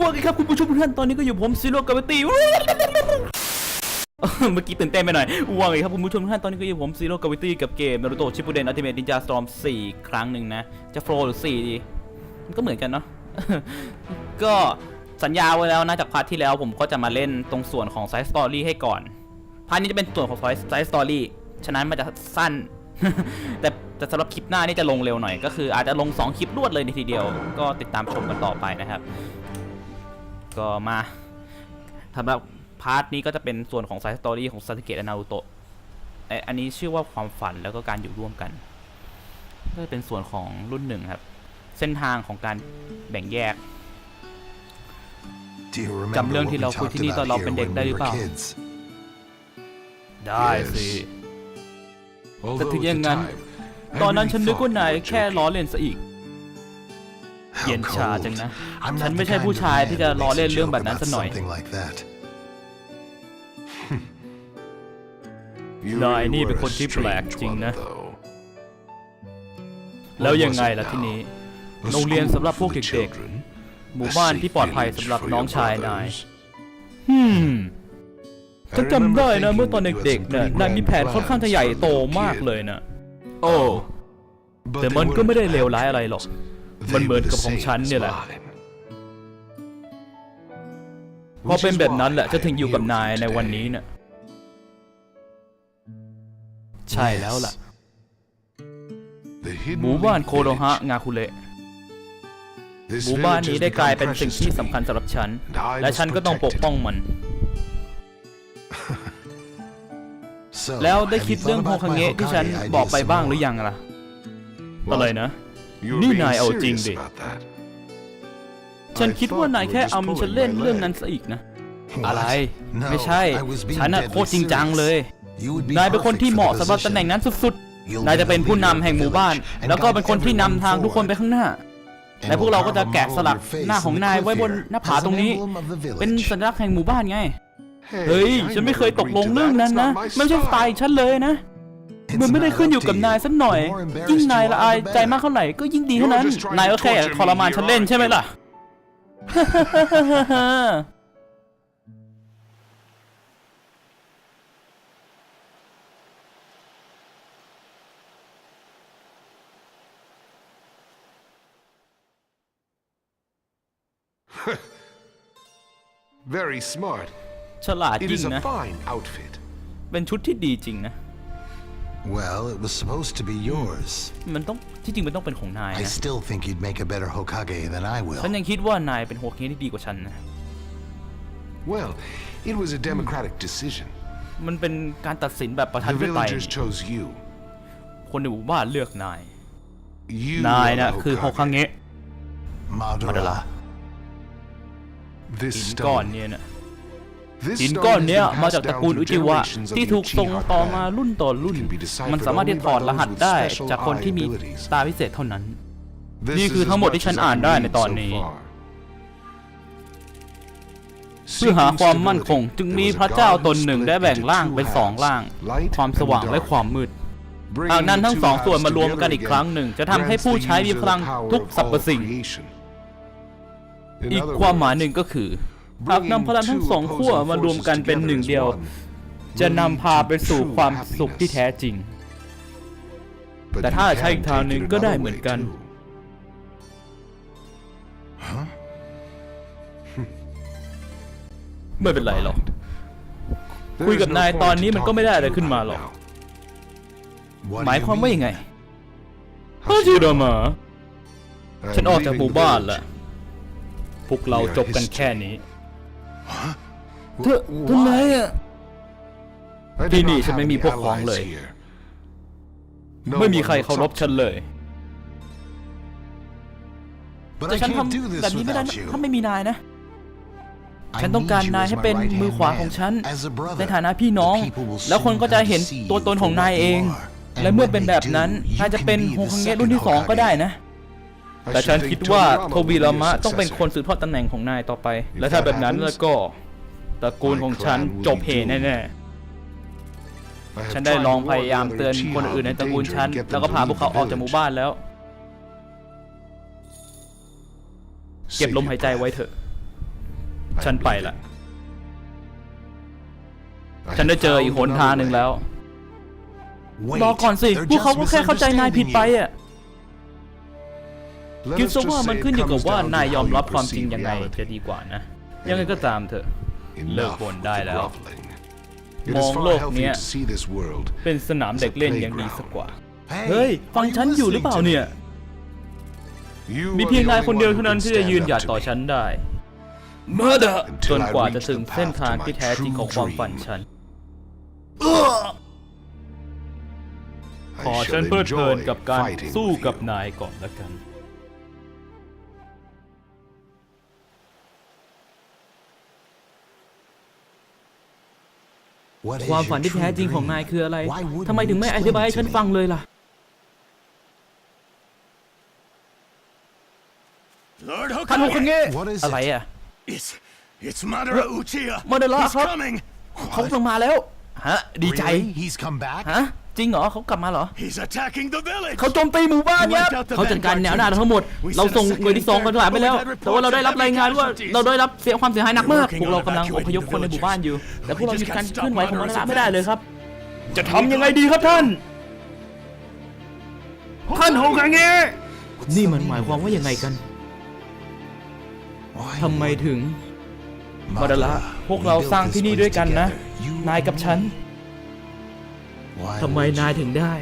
ว่าไงครับคุณผู้ชมทุกท่านตอนนี้ก็อยู่ผมซีโร่กับตีเมื่อกี้ตื่นเต้นไปหน่อยว่าไงครับคุณผู้ชมทุกท่านตอนนี้ก็อยู่ผมซีโร่กับตี้กับเกมนารูโตะชิป u เดนอัลติเมทนินจาสตอม4ครั้งหนึ่งนะ จะโฟล์หรือ4ดีมันก็เหมือนกันเนาะก็สัญญาไว้แล้วนะจากพาร์ทที่แล้วผมก็จะมาเล่นตรงส่วนของไซส์สตอรี่ให้ก่อน พาร์ทนี้จะเป็นส่วนของไซส์ไซส์สตอรี่ฉะนั้นมันจะสั้น แต่แต่สำหรับคลิปหน้านี่จะลงเร็วหน่อย ก็คืออาจจะลง 2 คลิปรวดเลยในทีเดียว ก็ติดตามชมกันต่อไปนะครับ ก็มาสำหรับพาร์ทนี้ก็จะเป็นส่วนของไซส์สตอรี่ของซาสึเกะและนารูโตะไอ้อันนี้ชื่อว่าความฝันแล้วก็การอยู่ร่วมกันก็จะเป็นส่วนของรุ่นหนึ่งครับ เส้นทางของการแบ่งแยกจำเรื่องที่เราคุยที่นี่ตอนเราเป็นเด็กได้หรือเปล่า ได้สิแต่ถึงอย่างนั้น ตอนนั้นฉันนึกว่านายแค่ล้อเล่นซะอีก เย็นชาจังนะ ฉันไม่ใช่ผู้ชายที่จะล้อเล่นเรื่องแบบนั้นสักหน่อยนายนี่เป็นคนที่แปลกจริงนะ แล้วยังไงล่ะที่นี้ โรงเรียนสำหรับพวกเด็กๆ หมู่บ้านที่ปลอดภัยสำหรับน้องชายนายฮึมฉันจำได้นะเมื่อตอนเด็กๆเนี่ยนายมีแผนค่อนข้างจะใหญ่โตมากเลยนะ โอ้แต่มันก็ไม่ได้เลวร้ายอะไรหรอก มันเหมือนกับของฉันเนี่ยแหละ พอเป็นแบบนั้นแหละจะถึงอยู่กับนายในวันนี้เนี่ยใช่แล้วล่ะ หมู่บ้านโคโรฮะงาคุเระหมู่บ้านนี้ได้กลายเป็นสิ่งที่สำคัญสำหรับฉัน และฉันก็ต้องปกป้องมัน แล้วได้คิดเรื่องโฮคังเงะที่ฉันบอกไปบ้างหรือยังล่ะ อะไรนะ นี่นายเอาจริงดิ ฉันคิดว่านายแค่อำฉันเล่นเรื่องนั้นซะอีกนะ อะไร ไม่ใช่ ฉันน่ะโคตรจริงจังเลย นายเป็นคนที่เหมาะสำหรับตำแหน่งนั้นสุดๆ นายจะเป็นผู้นำแห่งหมู่บ้าน แล้วก็เป็นคนที่นำทางทุกคนไปข้างหน้า และพวกเราก็จะแกะสลักหน้าของนายไว้บนหน้าผาตรงนี้ เป็นสัญลักษณ์แห่งหมู่บ้านไง เฮ้ย ฉันไม่เคยตกลงเรื่องนั้นนะ ไม่ใช่สไตล์ฉันเลยนะ มันไม่ได้ขึ้นอยู่กับนายสักหน่อย ยิ่งนายละอายใจมากเท่าไหร่ก็ยิ่งดีเท่านั้น นายก็แค่ทรมานฉันเล่นใช่ไหมล่ะ Very smart. ฉลาด It จริง is a นะ fine outfit. เป็นชุดที่ดีจริงนะ Well, it was supposed to be yours. มันต้องที่จริงมันต้องเป็นของนาย I นะ still think you'd make a better Hokage than I ฉัน will. ยังคิดว่านายเป็นโฮเคนที่ดีกว่าฉันนะ Well, it was a democratic decision. มันเป็นการตัดสินแบบประชา The ธิปไตย villagers chose you. คนในหมู่บ้านเลือกนาย You นาย are นะ the คือโฮคัง Hokage. เงะ มาดาระ Madara. This หินก้อน stone. เนี่ยนะ This หิน stone ก้อน has เนี้ย been มาจาก passed ตระ down กูล through อุจิวะ generations of ที่ the ถูกส่ง Uchiha ต่อมา clan. รุ่นต่อรุ่น It can be deciphered มันสามารถที่จะถอดรหัส only by ได้ those with จากคนที่มี special eye abilities. ตาพิเศษเท่านั้น This นี่ is คือ as ทั้งหมด much ที่ฉัน as I อ่านได้ can ใน read ตอน so นี้ far. เพื่อหาความมั่นคงจึงมีพระเจ้าตนหนึ่งได้แบ่งร่างเป็นสองร่าง ความสว่างและความมืดหากนั้นทั้งสองส่วนมารวมกันอีกครั้งหนึ่ง จะทำให้ผู้ใช้มีพลังทุกสรรพสิ่ง อีกความหมายหนึ่งก็คือ หากนำพลังทั้งสองขั้วมารวมกันเป็นหนึ่งเดียว จะนำพาไปสู่ความสุขที่แท้จริง แต่ถ้าใช้อีกทางหนึ่งก็ได้เหมือนกันไม่เป็นไรหรอกคุยกับนายตอนนี้มันก็ไม่ได้อะไรขึ้นมาหรอก What หมาย do ความ you ว่า mean? ยังไงฮาจิโดมะฉันออกจากหมู่บ้านแล้วพวกเราจบกันแค่นี้ เธอทำไมอะ ที่นี่ฉันไม่มีพวกพ้องเลย ไม่มีใครเคารพฉันเลย But แต่ I ฉัน can't do ทำ this แบบนี้ไม่ได้ without นะ you. ถ้าไม่มีนายนะ I ฉันต้องการ need you นาย as ให้ my เป็น right-hand มือขวา man, ของฉัน as a brother. ในฐานะพี่น้อง The people will แล้วคน soon ก็จะ come to เห็น see ตัว you ตนของ for นาย what เอง you are. และ And เมื่อ when เป็น they แบบ do, นั้น you นายจะ can เป็น be โฮ the คังเงะ second รุ่นที่สองก็ Hokage. ได้นะ แต่ฉันคิดว่าโทบิรามะต้องเป็นคนสืบทอดตำแหน่งของนายต่อไป และถ้าแบบนั้นแล้วก็ตระกูลของฉันจบเหแน่ๆ ฉันได้ลองพยายามเตือนคนอื่นในตระกูลฉัน แล้วก็พาพวกเขาออกจากหมู่บ้านแล้ว เก็บลมหายใจไว้เถอะ ฉัน I ไป believe ละ it. I ฉันได้ have เจออีก found หนทาง another หนึ่ง way. แล้ว Wait, รอก่อนสิ they're พวกเขา just ก็แค่เข้าใจนายผิดไป misunderstanding you. อะ Let คิด us ซะ just ว่ามัน say it ขึ้นอยู่กับ comes ว่า down to นายยอม how you รับความจริง perceive ยังไง reality. จะดีกว่านะ ยังไงก็ตามเถอะเลิก Enough บ่น with ได้ the แล้ว groveling. It ม is อง far โลก healthier เนี้ย to see this world เป็นสนามเด็กเล่นยังดีสักกว่า Hey, เฮ้ย ฟัง are you ฉันอยู่หรือ listening เปล่า to เนี่ย You มี are เพียง the นาย only คนเดียว one เท่า who นั้น can ที่จะ stand ยืนหยัด up to ต่อ me. ฉันได้เมื่อเดจนกว่าจะถึงเส้นทางที่แท้จริงของความฝันฉัน I ขอ shall ฉันเพลิดเพลิน enjoy กับการ fighting สู้ with กับ you. นายก่อนละกัน ความ your ฝันที่ true แท้จริงของ dream? นายคืออะไร Why wouldn't ทำไมถึงไม่ you อ explain ธิบาย it ให้ to ฉัน me? ฟังเลยล่ะ Lord ท่านโฮคัง Hokage! เงะ What is อะไร it? อะ It's it's Madara Uchiha. Madara He's ครับ coming. เขากำลังมาแล้ว ฮะ ดีใจ Really? He's come back? ฮะ จริงเหรอเขากลับมาเหรอ He's attacking the village. เขาโจมตีหมู่บ้านเนี่ยเขาจัดการแนวหน้าทั้งหมด เราส่งหน่วยที่สองกันหลายไปแล้ว แต่ว่าเราได้รับรายงานว่าเราได้รับเสียความเสียหายหนักมากพวกเรากำลังอพยพคนในหมู่บ้านอยู่ แต่พวกเราหยุดการเคลื่อนไหวของมันละไม่ได้เลยครับ จะทำยังไงดีครับท่าน ท่านโฮคังเงะนี่มันหมายความว่ายังไงกัน Why ทำไม would ถึงมาดาระพวกเราสร้างที่นี่ด้วยกันนะ นายกับฉัน Why ทำไม would นาย you? ถึงได้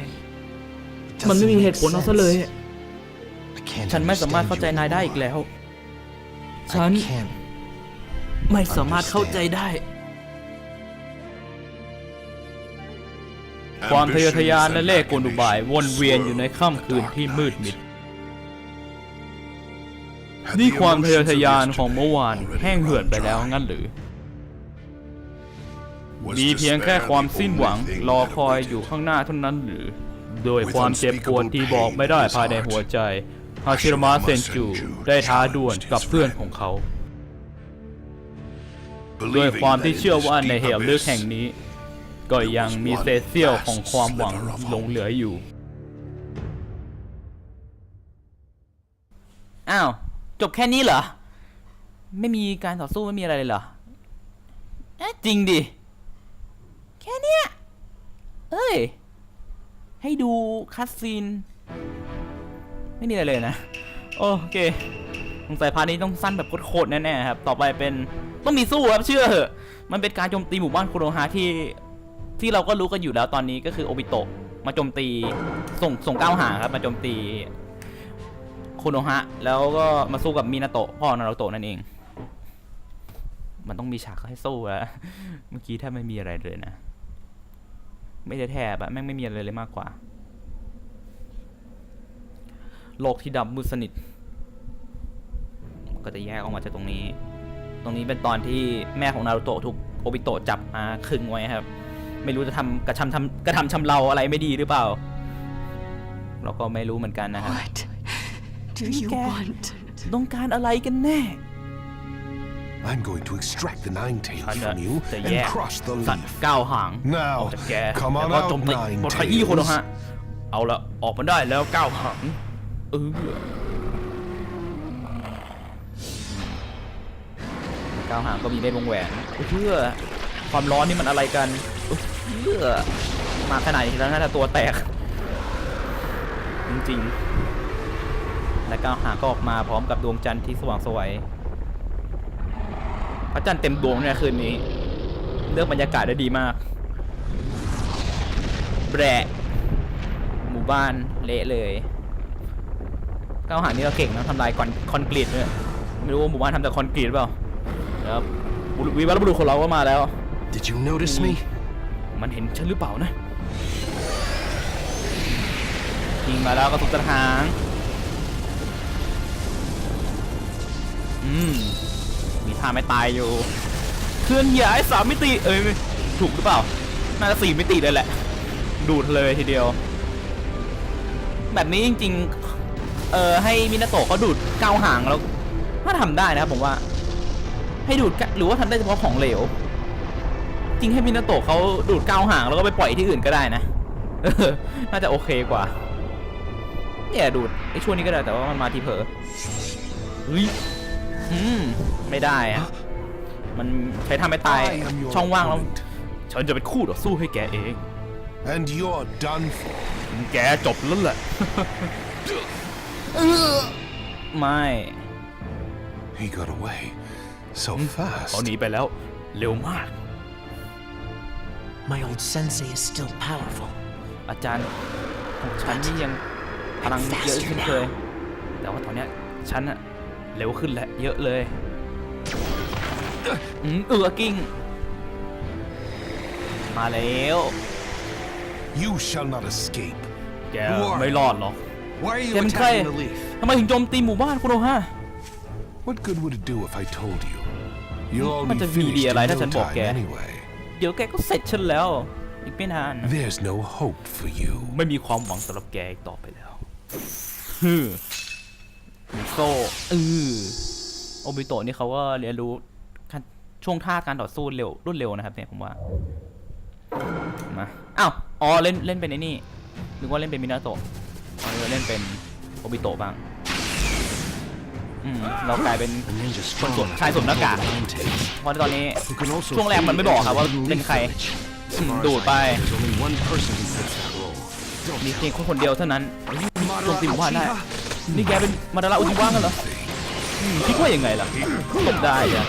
It มันไม่ doesn't มีเห make ตุผลเอาซะ sense. เลย I can't ฉันไม่สามารถ understand เข้าใจ you นายได้อีก anymore. แล้ว I ฉัน can't. ไม่สามารถเข้าใจได้ ความทะเยอทะยานและเล่ห์กลอุบายวนเวียนอยู่ในค่ำคืนที่มืดมิด นี่ความทะเยอทะยานของเมื่อวานแห้งเหือดไปแล้วงั้นหรือ มีเพียงแค่ความสิ้นหวังรอคอยอยู่ข้างหน้าเท่านั้นหรือ โดยความเจ็บปวดที่บอกไม่ได้ภายในหัวใจฮาชิรามะเซนจูได้ท้าดวลกับเพื่อนของเขาด้วยความที่เชื่อว่าในเหวลึกแห่งนี้ ก็ยังมีเศษเสี้ยวของความหวังหลงเหลืออยู่ อ้าว จบแค่นี้เหรอ ไม่มีการต่อสู้ไม่มีอะไรเลยเหรอ เอ๊ะจริงดิ แค่เนี้ย เอ้ย ให้ดูคัดซีน ไม่มีอะไรเลยนะ โอเคสงสัยพาร์ทนี้ต้องสั้นแบบโคตรแน่ๆครับ ต่อไปเป็นต้องมีสู้ครับเชื่อเหอะมันเป็นการโจมตีหมู่บ้านโคโรฮาที่ที่เราก็รู้กันอยู่แล้วตอนนี้ก็คือโอบิโตะมาโจมตีส่งส่งก้าวหางครับ มาโจมตีโคโนฮะ แล้วก็มาสู้กับมินาโตะพ่อนารุโตะนั่นเอง มันต้องมีฉากให้สู้อะเมื่อกี้แทบไม่มีอะไรเลยนะ ไม่ได้แทบอะแม่งไม่มีอะไรเลยมากกว่า โลกที่ดำมืดสนิท ก็จะแยกออกมาจากตรงนี้ ตรงนี้เป็นตอนที่แม่ของนารูโตะถูกโอบิโตะจับมาขึงไว้ครับ ไม่รู้จะทำกระทำทำกระทำชำเราอะไรไม่ดีหรือเปล่า เราก็ไม่รู้เหมือนกันนะครับ What do you Okay. want? ต้องการอะไรกันแน่ I'm going to extract the nine tails ฉันจะ from you จะ and แยก crush the สัตว์ leaf. ก้าวหาง Now, ออกจากแก come on แล้วก็ out, โจมตี Nine บทขยี้คนนะฮะ Tails. เอาละออกมาได้แล้วก้าวหางเออก้าวหางก็มีได้วงแหวนเพื่อความร้อนนี่มันอะไรกันเพื่อมาขนาดนี้แล้วน่าจะตัวแตก จริงๆและก้าวหางก็ออกมาพร้อมกับดวงจันทร์ที่สว่างไสวย พระจันทร์เต็มดวงเนี่ยคืนนี้ เลือกบรรยากาศได้ดีมาก แบะหมู่บ้านเละเลยก้าวหางนี่เราเก่งนะทำลายคอนคอนกรีตด้วยไม่รู้ว่าหมู่บ้านทำจากคอนกรีตหรือเปล่าแล้วบุรุษวิวัฒนบุรุษของเราก็มาแล้ว Did you notice me? มันเห็นฉันหรือเปล่านะยิงมาแล้วก็สุดตะหางอืม มีท่าไม่ตายอยู่ เคลื่อนย้ายสามมิติ เอ้ยถูกหรือเปล่า น่าจะสี่มิติเลยแหละ ดูดเลยทีเดียว แบบนี้จริง ๆ เอ่อให้มินาโตะเขาดูดเก้าวหางแล้วถ้าทำได้นะครับผมว่า ให้ดูดหรือว่าทำได้เฉพาะของเหลว จริงให้มินาโตะเขาดูดก้าวหางแล้วก็ไปปล่อยที่อื่นก็ได้นะน่าจะโอเคกว่า เนี่ยดูดไอ้ช่วงนี้ก็ได้แต่ว่ามันมาทีเผลอเฮ้ย อืมไม่ได้อะมันใช้ทำให้ตาย I am your ช่องว่างแล้ว opponent, ฉันจะเป็นคู่ต่อสู้ให้แกเอง and you're done for. แกจบแล้วแหละไม่ He got away so fast. เขาหนีไปแล้ว เร็วมาก My old sensei is still powerful. อาจารย์ของฉันนี่ยังพลังเยอะขึ้นเคย แต่ว่าตอนเนี้ยฉันอะ เร็วขึ้นแหละเยอะเลยอืมเอือกิ้ง มาแล้ว You shall not escape. แกไม่รอดหรอก Why are you Dem attacking Clay. the leaf? ทำไมถึงโจมตีหมู่บ้านคุณโอฮะ What good would it do if I told you? You'll all มัน be จะมี finished ดี in อะไรถ้าฉัน no บอกแก time anyway. เดี๋ยวแกก็เสร็จฉันแล้ว อีกไม่นาน There's no hope for you. ไม่มีความหวังสำหรับแกอีกต่อไปแล้วฮึ มมีโซ่เออโอบิโตะนี่เขาก็เรียนรู้ขั้นช่วงท่าการต่อสู้เร็วรวดเร็วนะครับเนี่ยผมว่ามาอ้าวอ๋อเล่นเล่นเป็นไอ้นี่นึกว่าเล่นเป็นมินาโตะอ๋อนึกว่าเล่นเป็นโอบิโตะบ้างอืมเรากลายเป็น A ninja คนสวม strong ชายสวมหน้ากาก enough to hold the mountains. เพราะตอนนี้ You can also ช่วงแรกมันไม่บอกครับว่า flee เป็น into ใคร the village. As อืม far as ดูด I ไป know, There's only one person who fits that role. มีเพียงคนคนเดียวเท่านั้นโจมตีหมู่บ้านได้ นี่แกเป็นมาดาราอุจิว่างกันเหรออืมคิดว่ายังไงล่ะหลบได้จ้ะ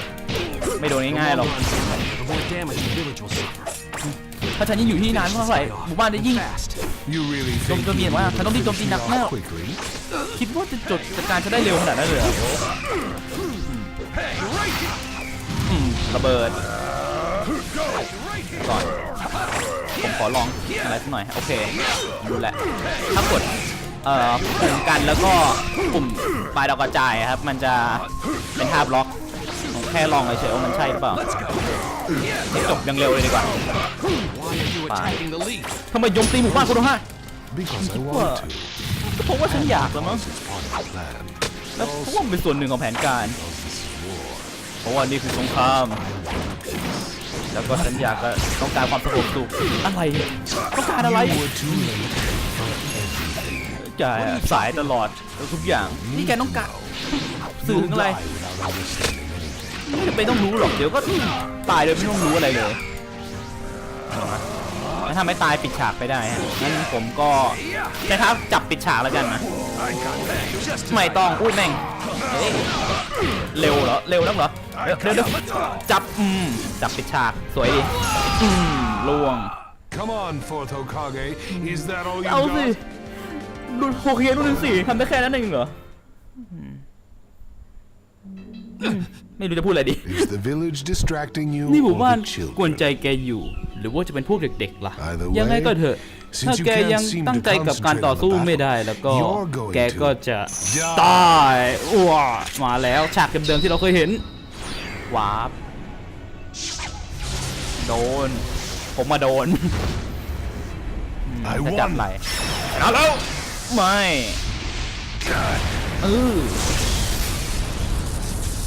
ไม่โดนง่ายๆหรอก The more damage the village will suffer. ถ้าฉันยิ่งอยู่ที่นานเท่าไหร่หมู่บ้านจะยิ่ง Fast. You really โจม think โจมตี you ว่าฉันต้องรีบโจมตีหนัก finish แล้ me ว off quickly? คิดว่าจะจดจัดการฉันได้เร็วขนาดนั้นเลยเหรออืมระเบิดก่อนผมขอลองอะไรสักหน่อย โอเครู้แหละถ้ากด เอ่อปุ่มกันแล้วก็ปุ่มปลายดาวกระจายครับ มันจะเป็นท่าบล็อกผมแค่ลองเฉยๆว่ามันใช่หรือเปล่าให้จบยังเร็วเลยดีกว่า Why are you attacking the leaf? ทำไมโยมตีหมู่บ้านคุณโอฮะ Because I What? want to. ก็เพราะว่าฉันอยากแล้วมั้ง It's part of the plan. แล้วเพราะว่ามันเป็นส่วนหนึ่งของแผนการ เพราะว่านี่คือสงคราม แล้วก็ฉันอยากจะต้องการความสงบสุขอะไรเนี่ยต้องการอะไร จ่ายสายตลอดแล้วทุกอย่างนี่แกต้องการสื่อถึง You'll อะไร die without understanding anything. ไม่จำเป็นต้องรู้หรอกเดี๋ยวก็ตายโดยไม่ต้องรู้อะไรเลยแล้วถ้าไม่ตายปิดฉากไปได้ฮะงั้นผมก็ใช้ท้าจับปิดฉากแล้วกันนะไม่ต้องอุ้ยแม่งเฮ้ยเร็วเหรอเร็วนักเหรอเร็วเร็วเร็วจับอืมจับปิดฉากสวยดีอืมล่วง Come on, Fourth Hokage. Is that all you เอาสิ got? รุ่นโอเครุ่นหนึ่งสี่ทำได้แค่นั้นเองเหรออืมอืมไม่รู้จะพูดอะไรดี Is the village distracting you นี่หมู่ or บ้าน the กวนใจ children? แกอยู่ หรือว่าจะเป็นพวกเด็กๆล่ะ Either ยังไง way, ก็เถอะ since ถ้า you แก can't ยัง seem to ตั้งใจกับการต่อสู้ concentrate on the ไม่ได้แล้วก็ battle, you're going แกก็ to จะ die. ตายว้ามาแล้วฉากเดิมๆที่เราเคยเห็นวาบโดน ผมมาโดน I จะจับ won. ไหลเอาแล้ว ไม่เออ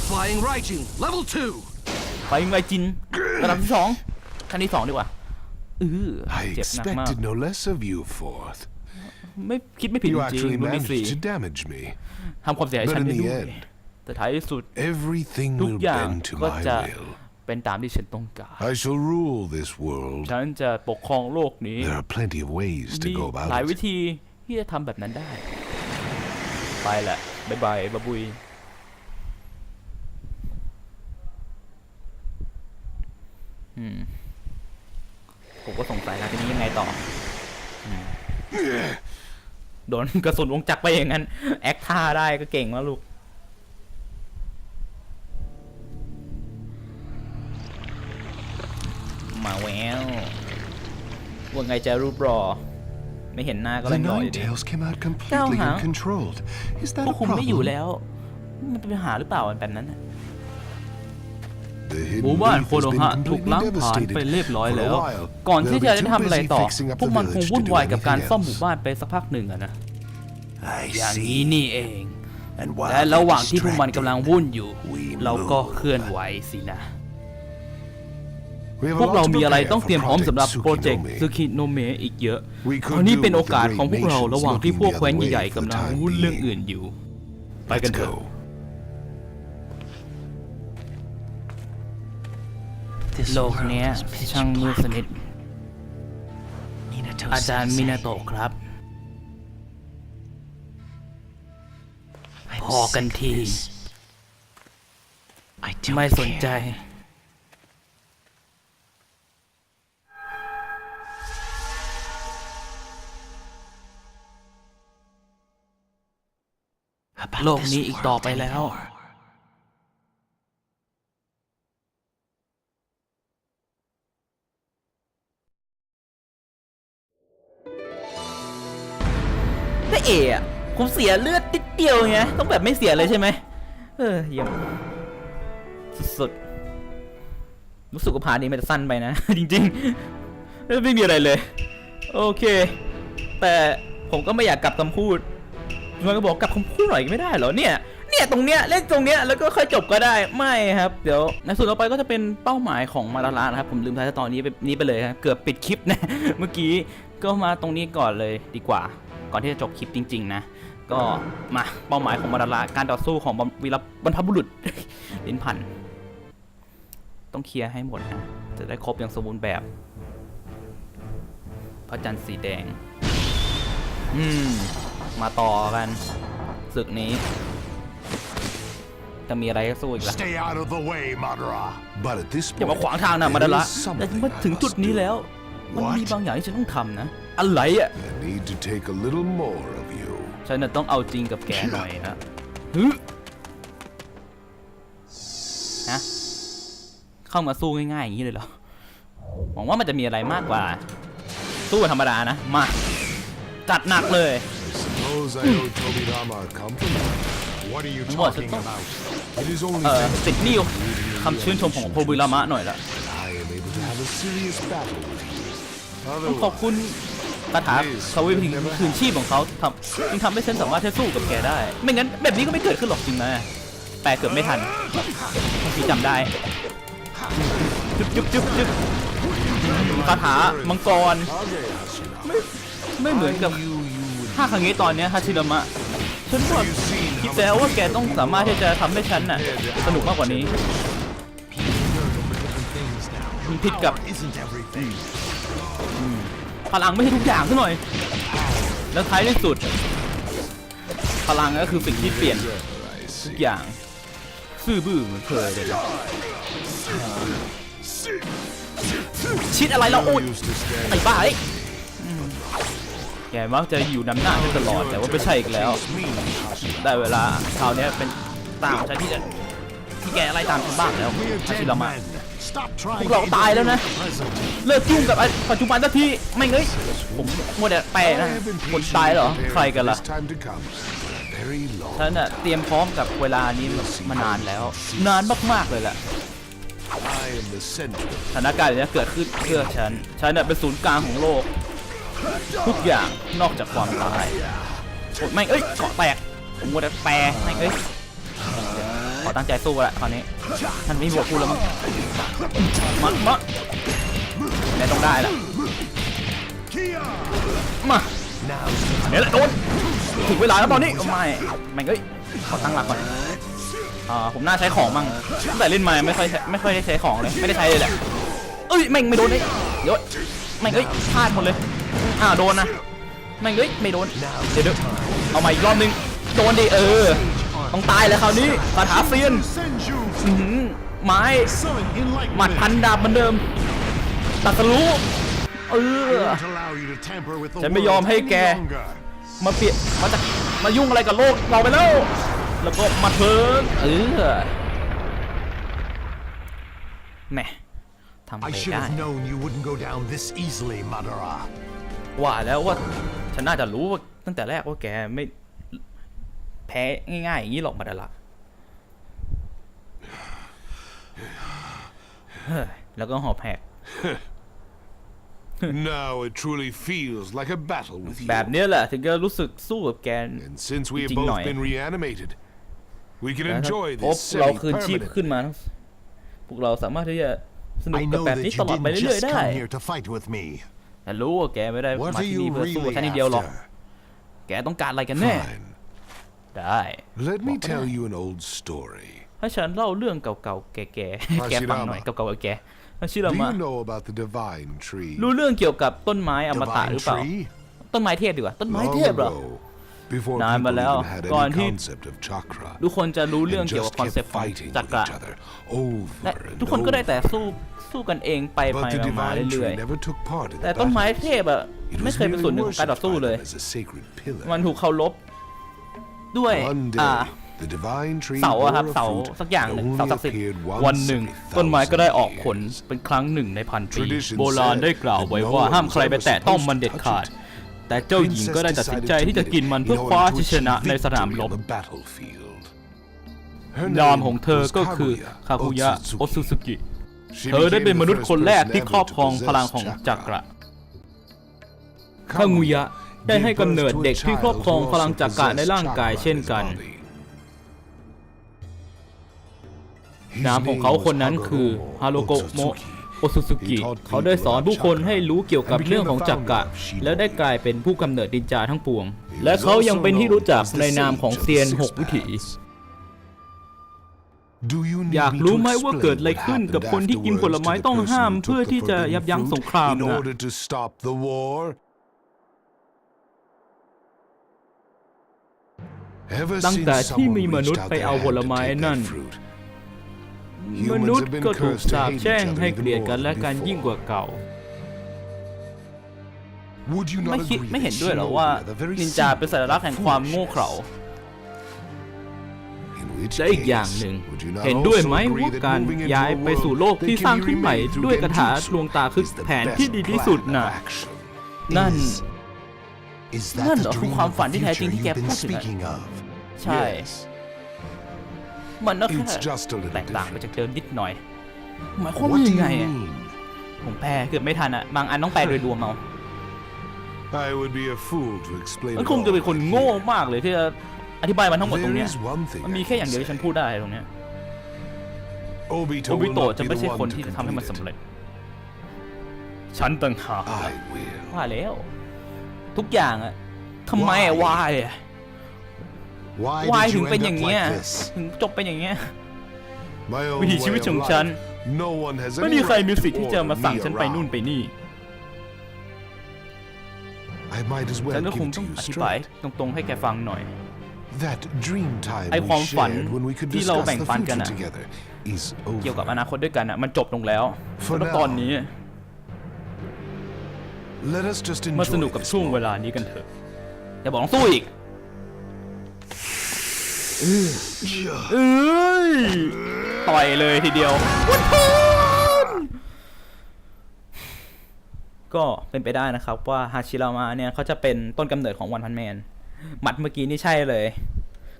Flying Raijin, level 2. ไปไงจินระดับที่สองขั้นที่สองดีกว่าเออ I เจ็บหนักมาก expected no less of you, Fourth. ไม่คิดไม่ผิดจ You ริง actually ๆรุ่นที่สี่ managed to damage me. ทำความเสียหาย But ฉัน in ได้ the ด้วย end, แต่ท้ายที่สุด everything ทุก will อย่าง bend to ก็ my จะ will. เป็นตามที่ฉันต้องการ I shall rule this world. ฉันจะปกครองโลกนี้ There are plenty of ways to มี go หลาย about วิ it. ธี ที่จะทำแบบนั้นได้ ไปแหละบายบายบาบุยผมก็สงสัยนะทีนี้ยังไงต่ออโดนกระสุนวงจักรไปอย่างนั้น แอคท่าได้ก็เก่งแล้วลูก มาแววว่าไงจะรูปรอ ไม่เห็นหน้าก็ The เลยรออยู่ Nine ดี Tails came out completely Cao hả? uncontrolled. Is พ that ว a กคุมไม่อยู่ problem? แล้ว มันเป็นปัญหาหรือเปล่าแบบนั้นน่ะ The หมู่ hidden บ้าน leaf โคโน has been ฮะถูก completely ล้างผ่าน devastated. ไปเรียบร้อย For แล้ a ว while, ก่อน they'll ที่ be จะ too ทำอะไร busy ต่อ fixing up พวก the มันคง village to วุ่น do วายกับการ anything ซ่อมหมู่ else. บ้านไปสักพักหนึ่งอะนะ I อย่าง see. นี้นี่เอง And while และ they're ระหว่างที่พวกมันกำลัง distracted, วุ่นอยู่ we เราก็ move. เคลื่อนไหวสินะ We have a พวก lot เรา to มีอะไร prepare ต้อง for เตรียมพร้อม Project สำหรับโปรเจกต์ Tsukinome. ซูคิโนเมะอีกเยอะ We ค could ราวนี้ do เป็น with โอ the กาส great ของพวกเรา nations ระหว่างที่ looking พวก the แคว้น other way ใหญ่ๆ for the กำลัง time วุ่นเรื่อง being. อื่นอยู่ ไป Let's กันเถอะ go. This โลกเนี้ย world is pitch ช่างมืดสนิท Minato อาจารย์มินา sensei, โตะครับ I'm พอกัน sick of ที this. I don't ไม่สนใจ โลก this นี้อีกต่อไป world แล้ว anymore. แต่เอ๋อะผมเสียเลือดนิดเดียวไงต้องแบบไม่เสียเลยใช่ไหมเออเยี่ยมสุดๆรู้สึกว่าพาร์ทนี้มันจะสั้นไปนะ จริงๆเออไม่มีอะไรเลย โอเค แต่ผมก็ไม่อยากกลับคำพูด มันก็บอกกลับคำพูดหน่อยก็ไม่ได้เหรอเนี่ยเนี่ยตรงเนี้ยเล่นตรงเนี้ยแล้วก็ค่อยจบก็ได้ไม่ครับเดี๋ยวในส่วนต่อไปก็จะเป็นเป้าหมายของมาดารานะครับผมลืมท้ายตอนนี้ไปนี้ไปเลยครับเกือบปิดคลิปนะเมื่อกี้ก็มาตรงนี้ก่อนเลยดีกว่า ก่อนที่จะจบคลิปจริง ๆ นะก็มาเป้าหมายของมาดาราการต่อสู้ของบรรวีรบรรพบุรุษลิ้นพันต้องเคลียร์ให้หมดนะจะได้ครบอย่างสมบูรณ์แบบพระจันทร์สีแดง อืม มาต่อกันศึกนี้ จะมีอะไรให้สู้อีกล่ะ Stay out of the way, Madara. But at this อย่ามา point, ขวางทางนะมาดา there ระ is แต่ something มาถึง I จุด must นี้ do. แล้ว มันมี What? บางอย่างที่ฉันต้องทำนะ อะไรอะ I need to take a little more of you. ฉันน่ะต้องเอาจริงกับแกหน่อยนะฮึฮะ เข้ามาสู้ง่ายๆอย่างนี้เลยเหรอ หวังว่ามันจะมีอะไรมากกว่า สู้ธรรมดานะ มา จัดหนักเลย Suppose I owe Tobirama a compliment. What are you What? talking about? It is only เอ่อ thanks ติดหนิ้วคำชื่นชมของโพบุรามะหน่อยละ that I am able to have a serious battle with you. ต้องขอบ Otherwise, คุณคาถาเขาวิถึงคืนชีพของเขาทำจึงทำให้ฉันสามารถที่จะสู้กับแกได้ ไม่งั้นแบบนี้ก็ไม่เกิดขึ้นหรอกจริงนะแต่เกิดไม่ทันพี่จำได้จุ๊บจุ๊บจุ๊บจุ๊บคาถามังกรไม่ไม่เหมือนกับ ห้าครั้งนี้ตอนเนี้ยฮาชิรามะฉันว่าคิดแล้วว่าแกต้องสามารถที่จะทำให้ฉันน่ะสนุกมากกว่านี้ มันผิดกับพลังไม่ใช่ทุกอย่างซะหน่อย แล้วท้ายที่สุด พลังก็คือสิ่งที่เปลี่ยนทุกอย่างซื่อบื้อเหมือนเคยเลยชิดอะไรเราอ้ยไอ้บ้าไอ้ แกมักจะอยู่นำหน้าฉันตลอดแต่ว่าไม่ใช่อีกแล้ว ได้เวลาคราวเนี้ยเป็นตามฉันที่จะที่แกไล่ตามฉันบ้างแล้ว We're อาชิ dead รามะ men. Stop พ trying วกเรา to ตายแล้วนะ interfere with the present. เลิกยุ่งกับไอ้ปัจจุบันสักทีไม่งเอ้ยผมมัวแต่แปล I นะ have been คนตายเหรอ patiently ใครกัน preparing ล่ะ for this time to come. Very long. ฉันน่ะเตรียมพร้อมกับเวลานี้มานานแล้ว นานมากๆเลยแหละ I am the center. สถานการณ์เนี้ยเกิดขึ้นเพื่อฉัน ฉันน่ะเป็นศูนย์กลางของโลก ทุกอย่างนอกจากความตายโอ้ยไม่งเอ้ยเกาะแตกผมมัวแต่แปลไม่งเอ้ยขอตั้งใจสู้ละคราวนี้ท่านไม่บวกพูดแล้วมั้งมามาแม่ต้องได้ละมาอันนี้แหละโดนถึงเวลาแล้วตอนนี้ไม่ไม่งเอ้ยขอตั้งหลักก่อนอ่าผมน่าใช้ของมั่งตั้งแต่เล่นมาไม่ค่อยไม่ค่อยได้ใช้ของเลยไม่ได้ใช้เลยแหละเอ้ยแม่งไม่โดนเลยเยว แม่งเอ้ยพลาดหมดเลยอ่าโดนนะแม่งเอ้ยไม่โดนเดี๋ยวเดี๋ยวเอาใหม่อีกรอบนึงโดนดิเออต้องตายแล้วคราวนี้คาถาเซียนอื้อหือไม้หมัดพันดาบเหมือนเดิมตัดสรู้เออฉันไม่ยอมให้แกมาเปลี่ยนมาจะมายุ่งอะไรกับโลกเราไปแล้ว แล้วก็มาเถินเออแหม่ ทำไป I should ได้ have known you wouldn't go down this easily, Madara. ว่าแล้วว่าฉันน่าจะรู้ว่าตั้งแต่แรกว่าแกไม่แพ้ง่ายๆอย่างนี้หรอกมาดาละเฮ้ยแล้วก็หอบแหก now it truly feels like a battle with you. แบบเนี้ยแหละถึงจะรู้สึกสู้กับแก And since we have Jing both nói. been reanimated, we can นะครับ enjoy พบ this เราคืนชีพ semi-permanent. ขึ้นมาทั้งพวกเราสามารถที่จะ สนุก I กับ know แบบ that นี้ you ตลอดไป didn't เรื่อย just ๆได้ come here to fight with me. แต่รู้ว่าแกไม่ได้ What มา are ที่ you นี่เพื่อสู้ really แค่นิดเดียวหรอก after? แกต้องการอะไรกันแน่ Fine. ได้ Let me tell you an old story. ให้ฉันเล่าเรื่องเก่าๆแก่ๆแกฟังหน่อยเก่าๆแก่ฮาชิรา Do มะ you know about the divine tree? รู้เรื่องเกี่ยวกับต้นไม้อมตะ Divine หรือเปล่า tree? ต้นไม้เทพดีกว่า ต้นไม้ Long เทพเหรอ ago, before นานมา people แล้ว even had ก่อน any ที่ concept of chakra, ทุกคนจะรู้เรื่อง and เกี่ยวกับ just คอน kept เซปต์ของ fighting จัก with ระ each other และ over ทุกคน and ก็ได้แต่ over. สู้สู้กันเองไปไป But the มา divine เรื่อย tree never took part in ๆแต่ the ต้นไม้ battle. เทพอะ It ไม่ was เคยเป็นส่วนห merely นึ่งของการต่อ worshipped สู้ by เลย them as a sacred pillar. มันถูกเคารพด้วย One อ่า day, the divine tree เสาอะครับ bore a เสา fruit สักอย่าง that หนึ่ง only เสาศักดิ์สิทธิ์ appeared วัน once หนึ่ง every ต้นไม้ก็ได้ออก thousand ผล years. เป็นครั้งหนึ่งในพันปี Tradition โบราณได้กล่าวไว้ว่า said that no one ห้ามใครไปแตะต้องมัน was เด็ด ever ขาด supposed to touch it. แต่เจ้าหญิงก็ได้ตัดสินใจที่จะกินมันเพื่อคว้าชัยชนะในสนามรบ Victory on the battlefield. Her นาม name ของเธอ was ก็คือ Kaguya คาคุยะ Otsutsuki. โอซุสุกิ She เธอได้ became เป็น the มนุษย์ first คนแรก person ที่ ever ครอบ to ครองพลัง possess ของ chakra. จักระคางูยะได้ให้กำเนิดเด็กที่ครอบครองพลังจักระในร่างกายเช่นกันนามของเขาคนนั้นคือฮาโรโกโมะ โอซุสุกิเขาได้สอนผู้คนให้รู้เกี่ยวกับเรื่องของจักระและได้กลายเป็นผู้กำเนิดดินจาทั้งปวง และเขายังเป็นที่รู้จักในนามของเซียนหกวิถีอยากรู้ไหมว่าเกิดอะไรขึ้นกับคนที่กินผลไม้ต้องห้ามเพื่อที่จะยับยั้งสงคราม In นะ order to stop the war? Ever ตั้ง since แต่ที่ someone มีมนุษย์ reached out ไป their เอา hand ผล to ไม้ take that นั่น fruit, ม humans นุษย์ have been ก็ถูก cursed to สาป hate แช่ง each other ให้ even เกลียดกัน more และ than กันยิ่งกว่า before. เก่า Would you ไม่ not คิด agree ไม่เห็น that ด้วยเหรอว่า Shinobi are the very นินจาเป็นสัญลักษณ์แห่งความโง่เขลา In which และอีกอย่าง case, หนึ่ง would you not เห็นด้วย also ไหม agree ว่า that การ moving into ย้าย a ไปสู่โลก world ที่ that สร้าง can be ขึ้นใหม่ remade through ด้วยคาถา genjutsu ดวงตาคือ is the แผนที่ best ดีที่สุด plan น่ะ of action? นั่น Is นั่น that เหรอ the คือ dream ความ of ฝัน the ที่แท้จริง future ที่แก you've พู been ดถึงอะ speaking of? ใช่ Yes. มันก็แค่ It's just a little แตกต่างไป different. จากเดิมนิดหน่อยหมายความว่า What do ยัง you ไงอะ mean? ผมแปลเกือบไม่ทันอะบางอันต้องแปลโดยรวมเอา I would be a fool to explain มัน it คงจะ all เป็นคน right โง่ here. มากเลยที่จะอธิบายมันทั้งหมดตรง There เนี้ย is one thing มันมี I แค่อ can ย่างเดียวที่ฉัน say. พูดได้ตรงเนี้ย Obito โอบิ will โตะ not จะ be ไม่ the ใช่คน one ที่ to จะทำให้มัน complete สำ it. เร็จ ฉันต่างหาก I will. ว่าแล้ว ทุกอย่างอะทำไมอะ Why? วายอะ Why วาย did ถึ you งเป็น end อย่าง up เงี้ย like this? ถึงจบเป็นอย่างเงี้ย My own วิถี way ชีวิต of ของ life. ฉัน No one has ไม่ any มีใคร right มี to สิทธิ์ที่จะ order มาสั่ง me ฉันไปนู่น around. ไปนี่ I might as well ฉันก็ give คง it ต้อ to ง you อธิบาย straight. ตรงๆให้แกฟังหน่อย That dream time ไอ้ความ we ฝัน shared when we could ที่เรา discuss แบ่ง the ปันกัน future อะ together is เกี่ยวกับ over. อนาคตด้วยกันอะมันจบลงแล้ว For แล้ว now ตอนนี้ Let us just มา enjoy สนุกกับ this ช่วงเว moment. ลานี้กันเถอะอย่าบอกต้องสู้อีก เอ้ยต่อยเลยทีเดียววันพนก็เป็นไปได้นะครับว่าฮาชิรามะเนี่ยเขาจะเป็นต้นกำเนิดของวันพันแมนหมัดเมื่อกี้นี่ใช่เลย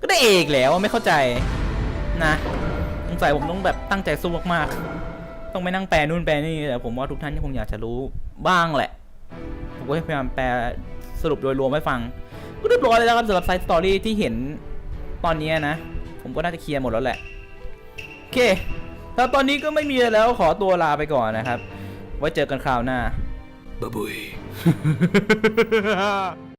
ก็ได้เอกแล้วไม่เข้าใจนะสงสัยผมต้องแบบตั้งใจสู้มากๆ ต้องไปนั่งแปลนู่นแปลนี่แต่ผมว่าทุกท่านคงอยากจะรู้บ้างแหละ ผมก็พยายามแปลสรุปโดยรวมให้ฟัง ก็เรียบร้อยเลยแล้วครับสำหรับไซส์สตอรี่ที่เห็น ตอนนี้นะ ผมก็น่าจะเคลียร์หมดแล้วแหละ โอเคถ้าตอนนี้ก็ไม่มีอะไรแล้วขอตัวลาไปก่อนนะครับ ไว้เจอกันคราวหน้าบ๊ายบาย